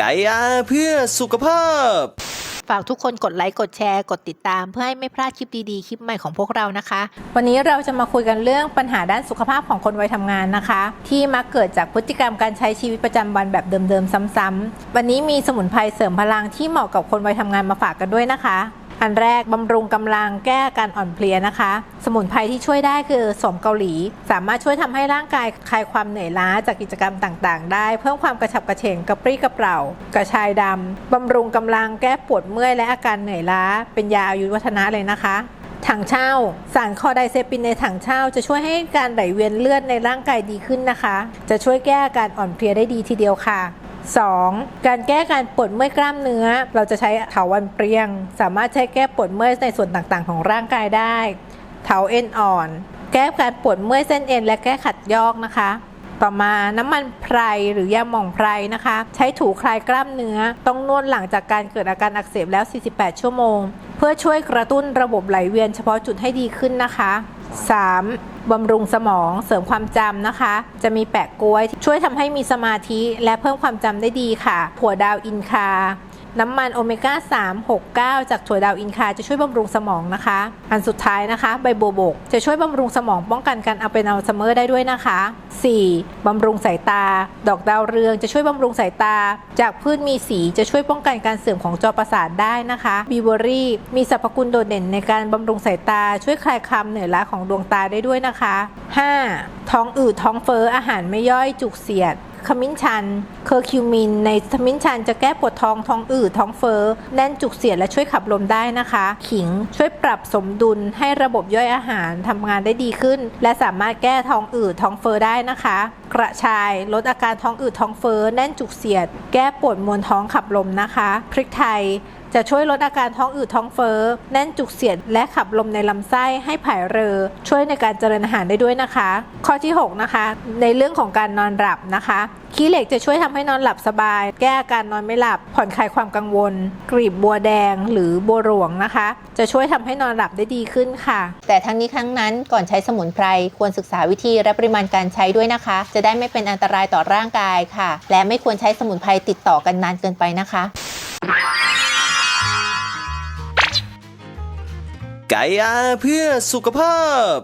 ไกอาเพื่อสุขภาพ ฝากทุกคนกดไลค์กดแชร์กดติดตาม เพื่อให้ไม่พลาดคลิปดีๆ คลิปใหม่ของพวกเรานะคะ วันนี้เราจะมาคุยกันเรื่องปัญหาด้านสุขภาพของคนวัยทำงานนะคะ ที่มักเกิดจากพฤติกรรมการใช้ชีวิตประจำวันแบบเดิมๆซ้ำๆวันนี้มีสมุนไพรเสริมพลังที่เหมาะกับคนวัยทำงานมาฝากกันด้วยนะคะ อันแรกบำรุงกำลังแก้อาการอ่อนเพลียนะคะ สมุนไพรที่ช่วยได้คือสมเกาหลี สามารถช่วยทำให้ร่างกายคลายความเหนื่อยล้าจากกิจกรรมต่างๆ ได้ เพิ่มความกระฉับกระเฉงกระปรี้กระเปร่ากระชายดำบำรุงกำลังแก้ปวดเมื่อยและอาการเหนื่อยล้า เป็นยาอายุวัฒนะเลยนะคะถังเช่า สารคอไดเซปินในถังเช่า จะช่วยให้การไหลเวียนเลือดในร่างกายดีขึ้นนะคะ จะช่วยแก้อาการอ่อนเพลียได้ดีทีเดียวค่ะ 2. การแก้การปวดเมื่อยกล้ามเนื้อ เราจะใช้เถาวันเปรียง สามารถใช้แก้ปวดเมื่อยในส่วนต่างๆ ของร่างกายได้ เถาเอ็นอ่อน แก้การปวดเมื่อยเส้นเอ็นและแก้ขัดยอกนะคะ ต่อมาน้ำมันไพรหรือยาหม่องไพรนะคะ ใช้ถูคลายกล้ามเนื้อ ต้องนวดหลังจากการเกิดอาการอักเสบแล้ว 48 ชั่วโมง เพื่อช่วยกระตุ้นระบบไหลเวียนเฉพาะจุดให้ดีขึ้นนะคะ 3. บำรุงสมองเสริมความจำนะคะ จะมีแปะกล้วย ช่วยทำให้มีสมาธิและเพิ่มความจำได้ดีค่ะถั่วดาวอินคา น้ำมันโอเมก้า 3 6 9 จากถั่วดาวอินคา จะช่วยบำรุงสมองนะคะ อันสุดท้ายนะคะ ใบบัวบก จะช่วยบำรุงสมองป้องกันการอัลไปนอัลไซเมอร์ได้ด้วยนะคะ 4. บำรุงสายตา ดอกดาวเรืองจะช่วยบำรุงสายตา จากพืชมีสีจะช่วยป้องกันการเสื่อมของจอประสาทได้นะคะบีเบอรี่มีสรรพคุณโดดเด่นในการบำรุงสายตา ช่วยคลายความเหนื่อยล้าของดวงตาได้ด้วยนะคะ 5. ท้องอืดท้องเฟ้ออาหารไม่ย่อยจุกเสียด ขมิ้นชัน เคอร์คิวมิน ในขมิ้นชันจะแก้ปวดท้องท้องอืดท้องเฟอ้อแน่นจุกเสียดและช่วยขับลมได้นะคะ ขิงช่วยปรับสมดุลให้ระบบย่อยอาหารทำงานได้ดีขึ้น และสามารถแก้ท้องอืดท้องเฟอ้อได้นะคะ กระชายลดอาการท้องอืดท้องเฟอ้อแน่นจุกเสียด แก้ปวดมวนท้องขับลมนะคะ พริกไทย จะช่วยลดอาการท้องอืดท้องเฟ้อแน่นจุกเสียดและขับลมในลำไส้ให้ผายเรอ ช่วยในการเจริญอาหารได้ด้วยนะคะ ข้อที่ 6 นะคะ ในเรื่องของการนอนหลับนะคะขี้เหล็กจะช่วยทำให้นอนหลับสบาย แก้อาการนอนไม่หลับ ผ่อนคลายความกังวลกลีบบัวแดงหรือบัวหลวงนะคะ จะช่วยทำให้นอนหลับได้ดีขึ้นค่ะ แต่ทั้งนี้ทั้งนั้นก่อนใช้สมุนไพรควรศึกษาวิธีและปริมาณการใช้ด้วยนะคะ จะได้ไม่เป็นอันตรายต่อร่างกายค่ะ และไม่ควรใช้สมุนไพรติดต่อกันนานเกินไปนะคะ ไก่อาเพื่อสุขภาพ